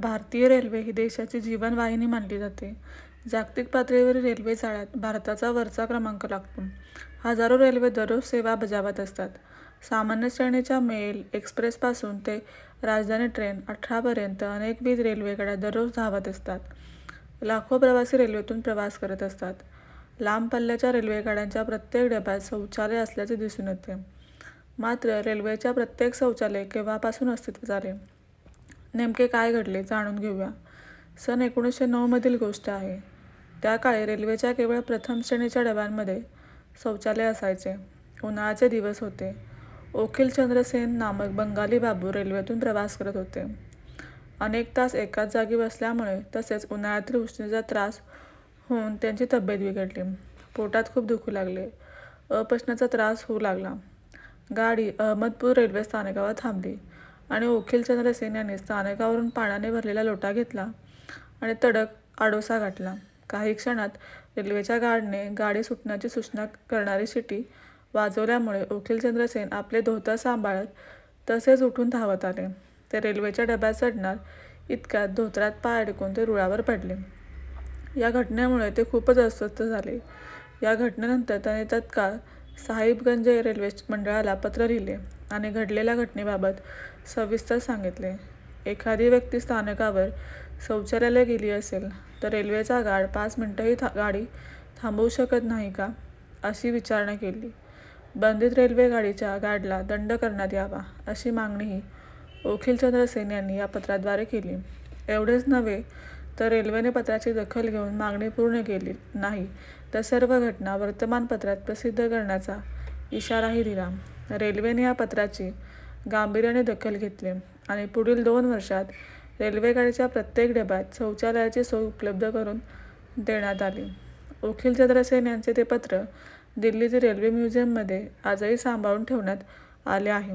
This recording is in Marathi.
भारतीय रेल्वे ही देशाची जीवनवाहिनी मानली जाते. जागतिक पातळीवरील रेल्वे जाळ्यात भारताचा वरचा क्रमांक लागतो. हजारो रेल्वे दररोज सेवा बजावत असतात. सामान्य श्रेणीच्या मेल एक्सप्रेसपासून ते राजधानी ट्रेन अठरापर्यंत अनेकविध रेल्वेगाड्या दररोज धावत असतात. लाखो प्रवासी रेल्वेतून प्रवास करत असतात. लांब पल्ल्याच्या रेल्वेगाड्यांच्या प्रत्येक डब्यात शौचालय असल्याचे दिसून येते. मात्र रेल्वेच्या प्रत्येक शौचालय केव्हापासून अस्तित्वात आले? नेमके काय घडले जाणून घेऊया. सन एकोणीसशे नऊमधील गोष्ट आहे. त्या काळी रेल्वेच्या केवळ प्रथम श्रेणीच्या डब्यांमध्ये शौचालय असायचे. उन्हाळ्याचे दिवस होते. ओखिल चंद्रसेन नामक बंगाली बाबू रेल्वेतून प्रवास करत होते. अनेक तास एकाच जागी बसल्यामुळे तसेच उन्हाळ्यातील उष्णतेचा त्रास होऊन त्यांची तब्येत बिघडली. पोटात खूप दुखू लागले. अपचनाचा त्रास होऊ लागला. गाडी अहमदपूर रेल्वे स्थानकावर थांबली आणि उखिल चंद्रसेन यांनी स्थानकावरून पाण्याने भरलेला लोटा घेतला आणि तडक आडोसा गाठला. काही क्षणात रेल्वेच्या गार्डने गाडी सुटण्याची सूचना करणारी शिटी वाजवल्यामुळे उखिल चंद्रसेन आपले धोतर सांभाळत तसेच उठून धावत आले. ते रेल्वेच्या डब्यात चढणार इतक्यात धोतरात पाय अडकून ते रुळावर पडले. या घटनेमुळे ते खूपच अस्वस्थ झाले. या घटनेनंतर त्याने तत्काळ साहिबगंज रेल्वे मंडळाला पत्र लिहिले आणि घडलेल्या घटनेबाबत सविस्तर सांगितले. एखादी व्यक्ती स्थानकावर शौचालयाला गेली असेल तर रेल्वेचा गार्ड पाच मिनटंही था गाडी थांबवू शकत नाही का, अशी विचारणा केली. बंधित रेल्वे गाडीच्या गार्डला दंड करण्यात यावा, अशी मागणीही ओखिलचंद्र सेन यांनी या पत्राद्वारे केली. एवढेच नव्हे तर रेल्वेने पत्राची दखल घेऊन मागणी पूर्ण केली नाही तर सर्व घटना वर्तमानपत्रात प्रसिद्ध करण्याचा इशाराही दिला. रेल्वेने या पत्राची गांभीर्याने दखल घेतली आणि पुढील दोन वर्षात रेल्वेगाडीच्या प्रत्येक डब्यात शौचालयाची सोय उपलब्ध करून देण्यात आली. वकील चंद्रसेन यांचे ते पत्र दिल्लीतील रेल्वे म्युझियममध्ये आजही सांभाळून ठेवण्यात आले आहे.